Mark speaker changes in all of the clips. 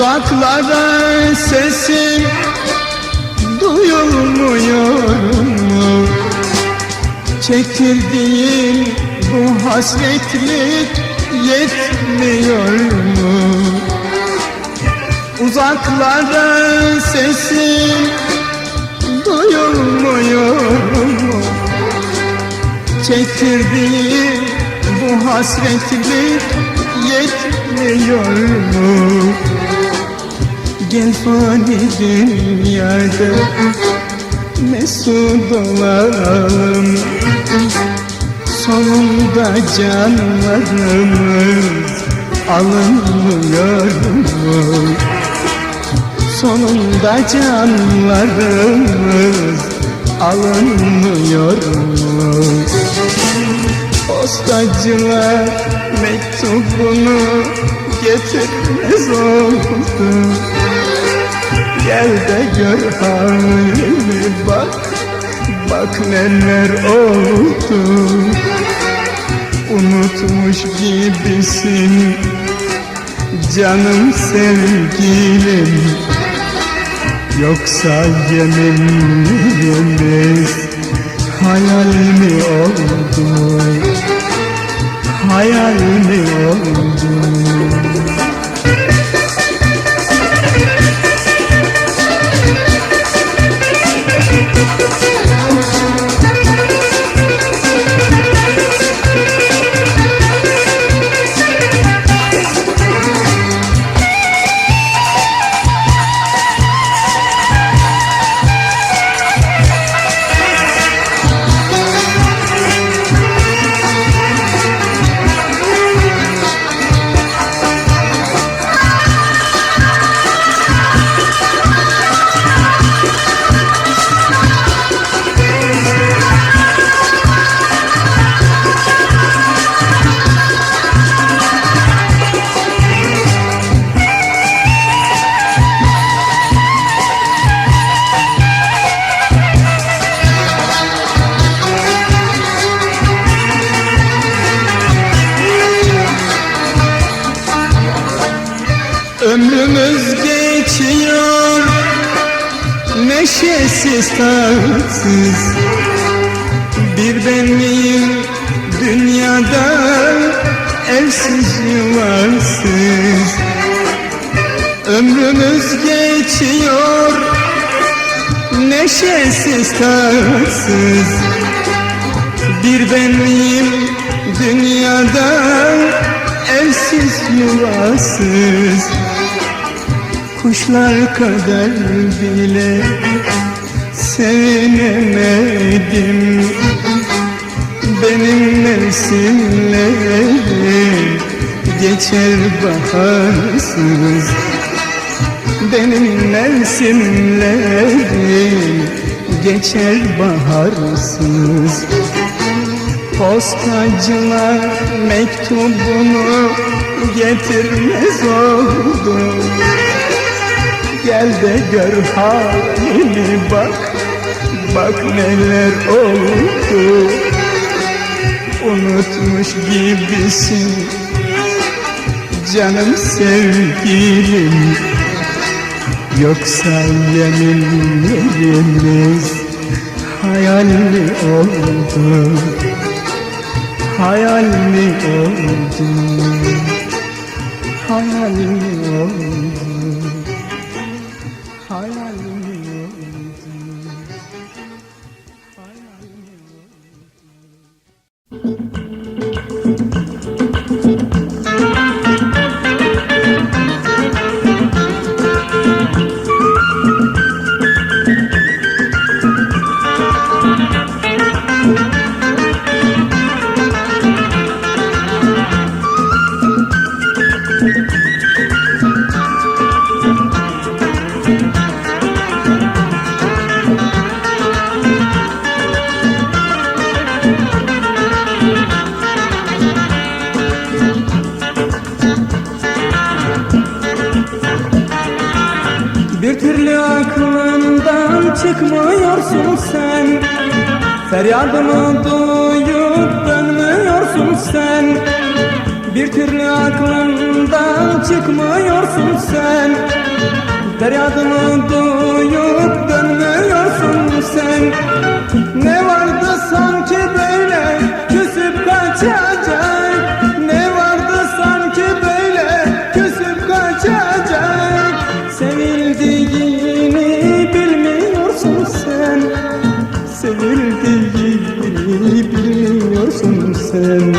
Speaker 1: Uzaklara sesim duyulmuyor mu? Çektirdiğin bu hasretlik yetmiyor mu? Uzaklara sesim duyulmuyor mu? Çektirdiğin bu hasretlik yetmiyor mu? Gel fani dünyada mesut olalım Sonunda canlarımız alınmıyor mu? Sonunda canlarımız alınmıyor mu? Postacılar mektubunu getirmez oldu Gel de gör halimi bak Bak neler oldu. Unutmuş gibisin Canım sevgilim. Yoksa yeminlerimiz Hayal mi oldu? Hayal mi oldu Thank you. Geçiyor. Neşesiz tatsız Bir benliğim dünyada Evsiz yuvasız. Kuşlar kadar bile sevinemedim. Benim mevsimlerim geçer baharsız Benim mevsimlerim geçer baharsız. Postacılar mektubunu getirmez oldu. Gel de gör halimi bak Bak neler oldu. Unutmuş gibisin Canım sevgilim Yoksa yeminlerimiz hayal mi oldu? Hayal mi oldu? Hayal mi oldu?
Speaker 2: Ne vardı sanki böyle küsüp kaçacak? Ne vardı sanki böyle küsüp kaçacak? Sevildiğini bilmiyorsun sen.
Speaker 1: Sevildiğini bilmiyorsun sen.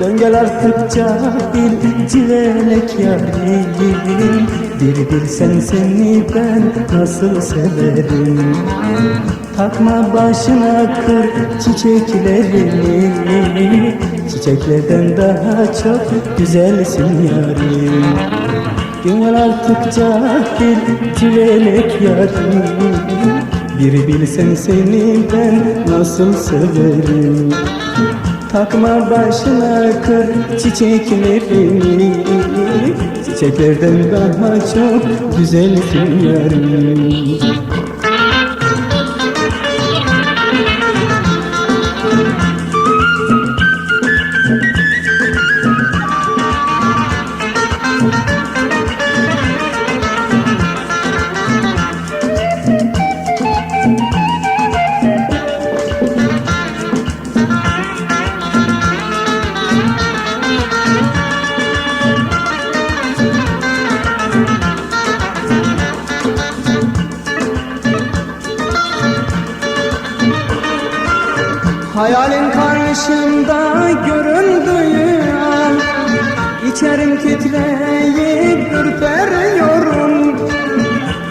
Speaker 2: Dön gel artık cahil civelek yarim Bir bilsen seni ben nasıl severim Takma başına kır çiçeklerini. Çiçeklerden daha çok güzelsin yarim Gönül artık cahil civelek yarim Bir bilsen seni ben nasıl severim. Takma başına kır çiçeklerini. Çiçeklerden daha çok güzelsin yarim Hayalin karşımda göründüğü an İçerim titreyip ürperiyorum.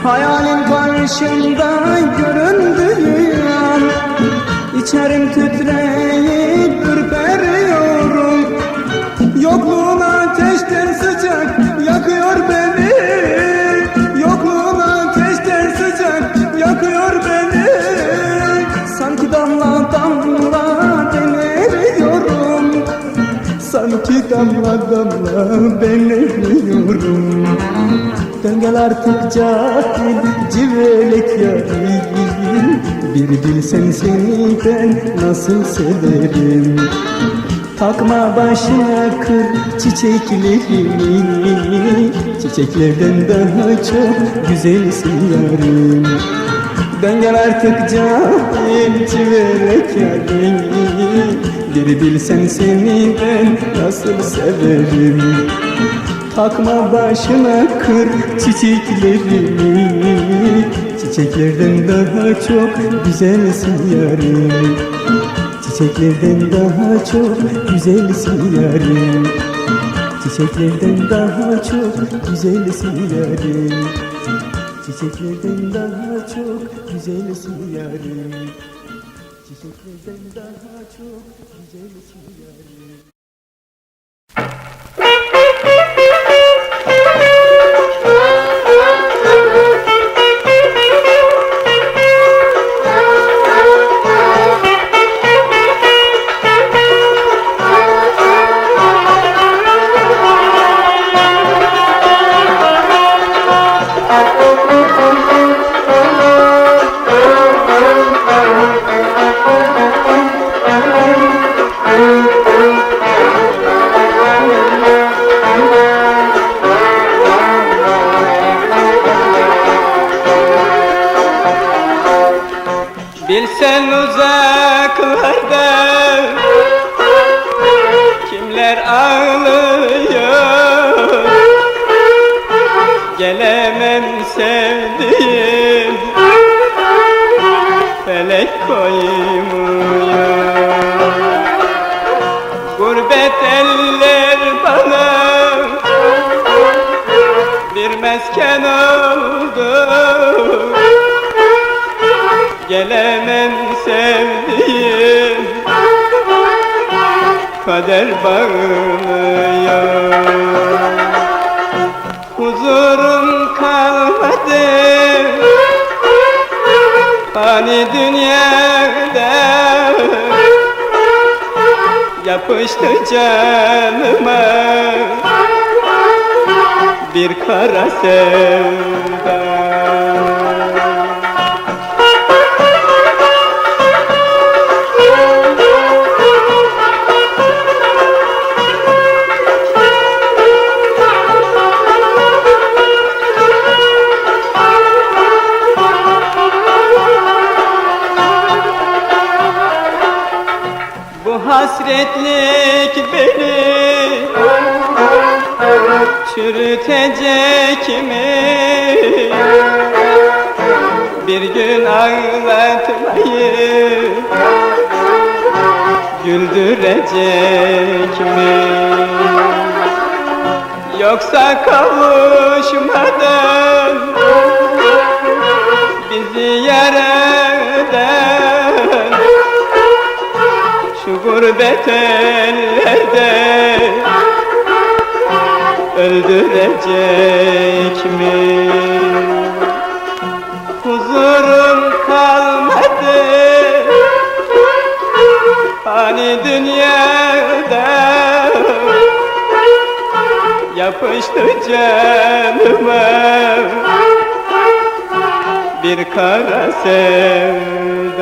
Speaker 2: Hayalin karşımda göründüğü an İçerim titreyip damla damla ben Dön gel artık cahil
Speaker 1: Civelek yarim. Bir bilsen seni ben nasıl severim?
Speaker 2: Takma başına kır
Speaker 1: çiçeklerini. Çiçeklerden daha çok güzelsin
Speaker 2: Dön gel artık cahil
Speaker 1: Civelek yarim Bir bilsen seni ben nasıl severim? Takma başına kır çiçeklerini Çiçeklerden daha çok güzelsin yarim Çiçeklerden daha çok güzelsin yarim Çiçeklerden daha çok güzelsin yarim Çiçeklerden daha çok güzelsin yarim Çiçeklerden daha çok güzelsin yarim
Speaker 2: kimler ağlıyor Gelemem sevdiğim Felek koymuyor Gurbet eller bana Bir mesken oldu. Gelemem Kader bağlıyor Huzurum kalmadı. Hani dünyada Yapıştı canıma. Bir kara sevda çürütecek mi? Bir gün ağlatmayı güldürecek mi? Yoksa kavuşmadan bizi yerden şu gurbet ellerde öldürecek mi? Huzurum kalmadı. Hani dünyada Yapıştı canıma. Bir kara sevda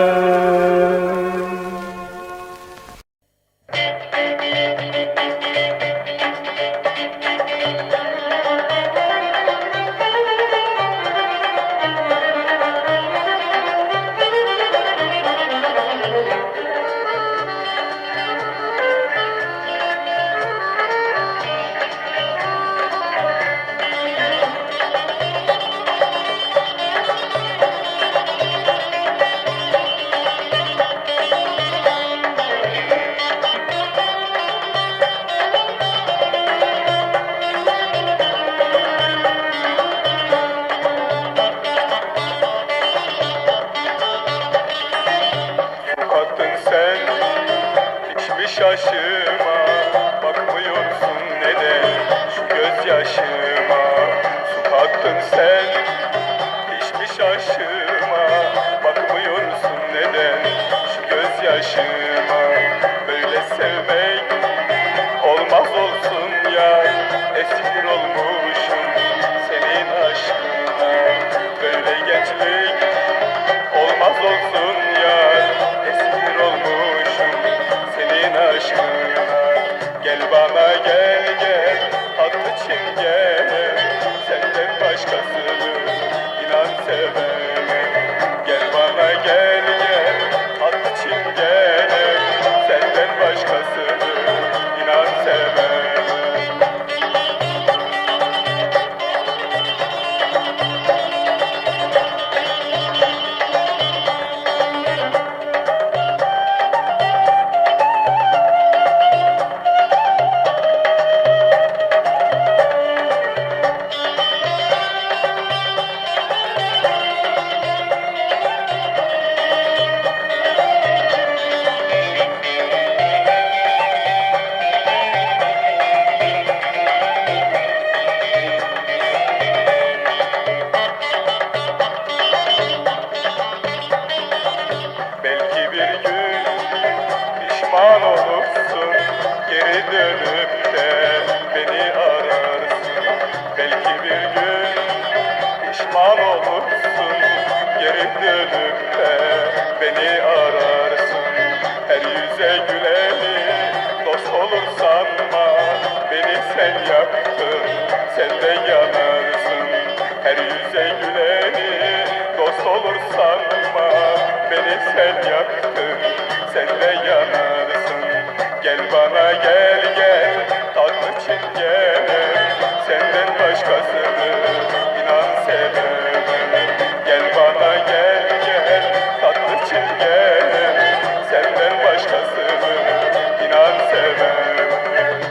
Speaker 3: Su kattın sen hiçbir şaşıma Bakmıyorsun neden şu gözyaşıma? Böyle sevmek olmaz olsun ya. Esir olmuşum senin aşkına. Böyle gençlik Olmaz olsun ya. Esir olmuşum senin aşkına. Gel bana gel tatlı çingene Senden başkasını inan sevemem. Gel bana gel gel tatlı çingene Senden başkasını inan sevemem yaktın Sen de yanarsın. Her yüze güleni Dost olur sanma. Beni sen yaktın Sen de yanarsın. Gel bana gel gel Tatlı çingenem senden başkasını inan sevemem. Gel bana gel gel tatlı çingenem Senden başkasını
Speaker 2: inan sevemem.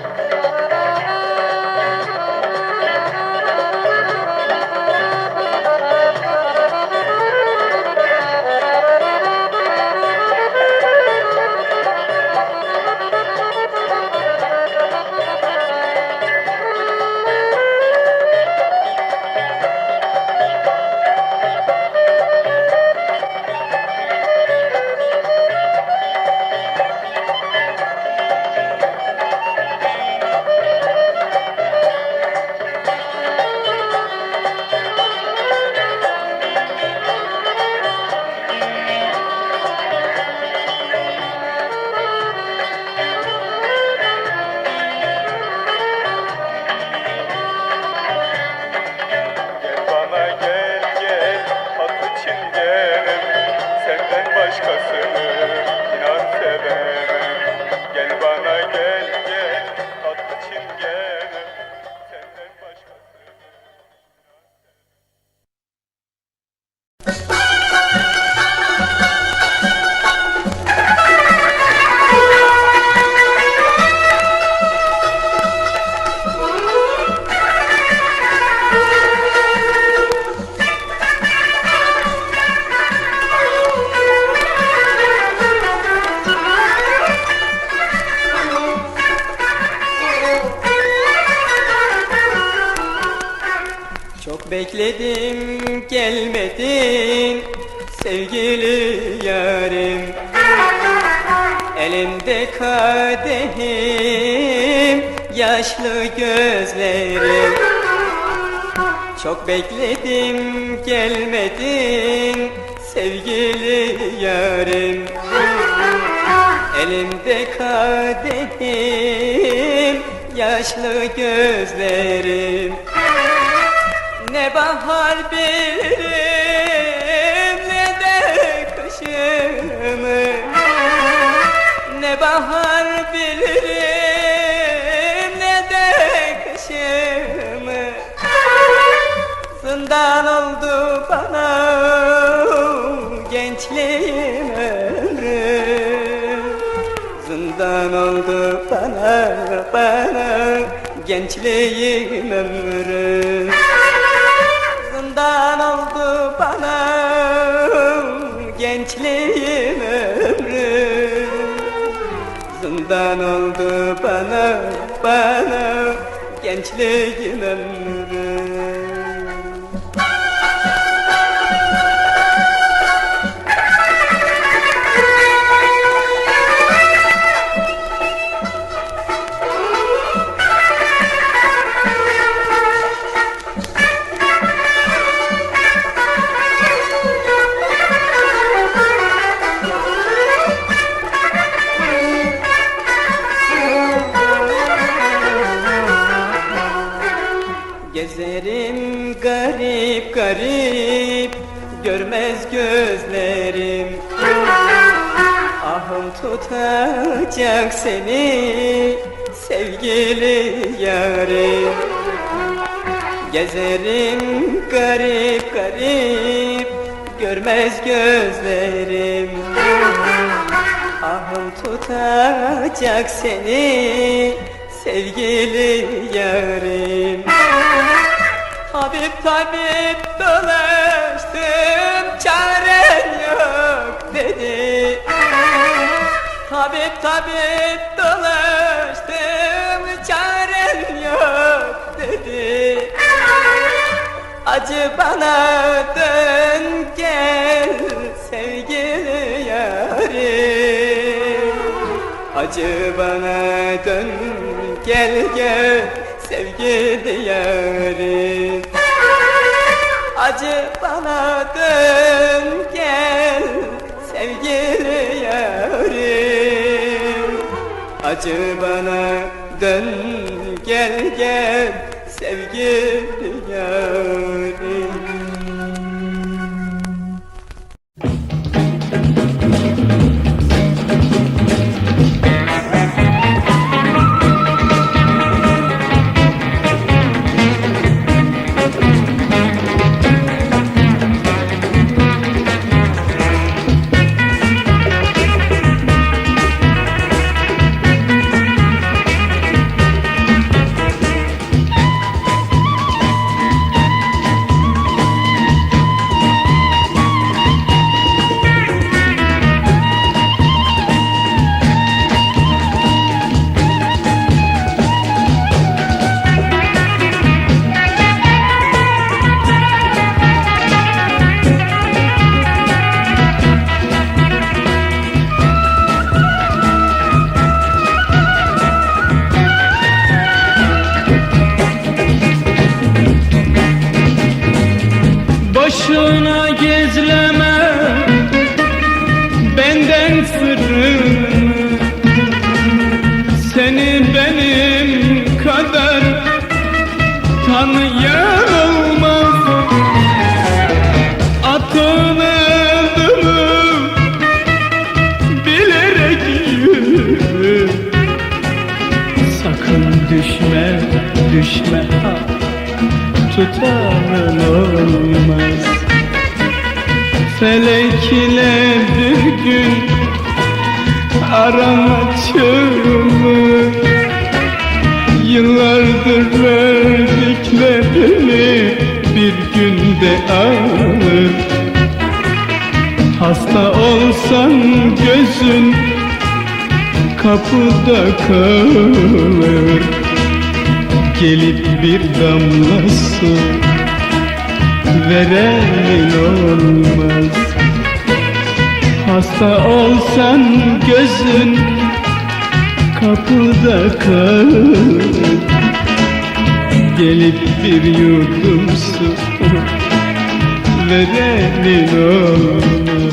Speaker 2: East Coast. Elimde kadehim yaşlı gözlerim. Çok bekledim gelmedin sevgili yarim Elimde kadehim yaşlı gözlerim. Ne bahar bilirim ne de kışımı Bahar bilirim ne de kışımı Zindan oldu bana gençliğim ömrüm Zindan oldu bana bana gençliğim ömrüm Zindan oldu Zindan oldu bana bana. Gençliğim Gezerim garip garip Görmez gözlerim. Ahım tutacak seni Sevgili yarim Gezerim garip garip Görmez gözlerim. Ahım tutacak seni Sevgili yarim Tabip tabip dolaştım çaren yok dedi. Tabip tabip dolaştım çaren yok dedi. Acı bana dön gel sevgili yarim Acı bana dön gel gel sevgili yarim Acı bana dön gel sevgili yarim Acı bana dön gel gel sevgili yarim
Speaker 4: olmaz. Felek ile bir gün arama çığımı Yıllardır verdiklerini bir günde alır. Hasta olsan gözün kapıda kalır. Gelip bir damla su verenin olmaz. Hasta olsan gözün kapıda kalır. Gelip bir yudum su verenin olmaz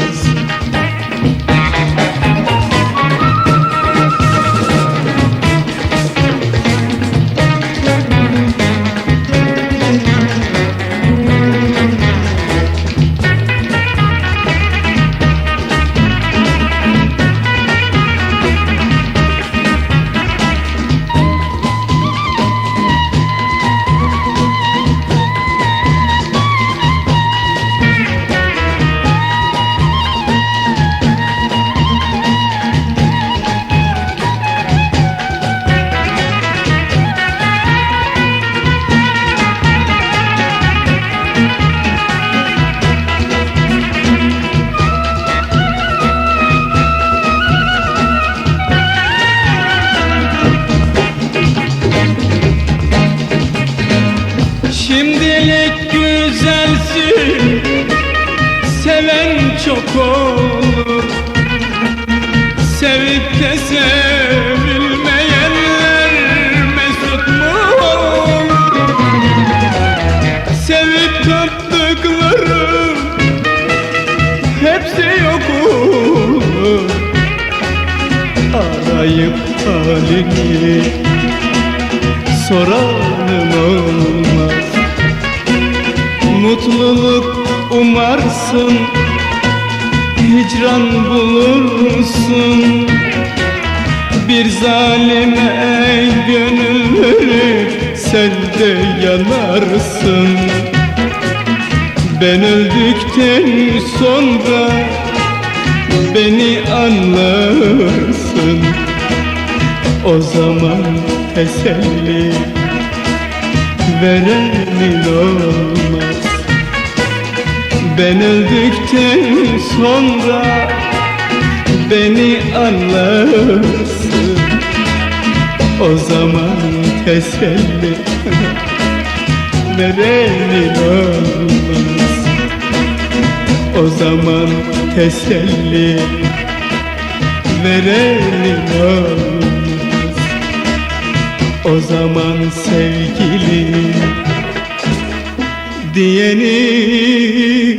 Speaker 4: güzelsin Seven çok olur. Sevip de sevilmeyenler mesut mu olur? Sevip tattıklarım Hepsi yok olur. Arayıp halini Soranım Mutluluk umarsın. Hicran bulursun. Bir zalime gönül verip Sen de yanarsın. Ben öldükten sonra Beni anlarsın. O zaman teselli Verenin olmaz ben öldükten sonra beni anlarsın. O zaman teselli verenin olmaz. O zaman teselli verenin olmaz. O zaman sevgilim diyeni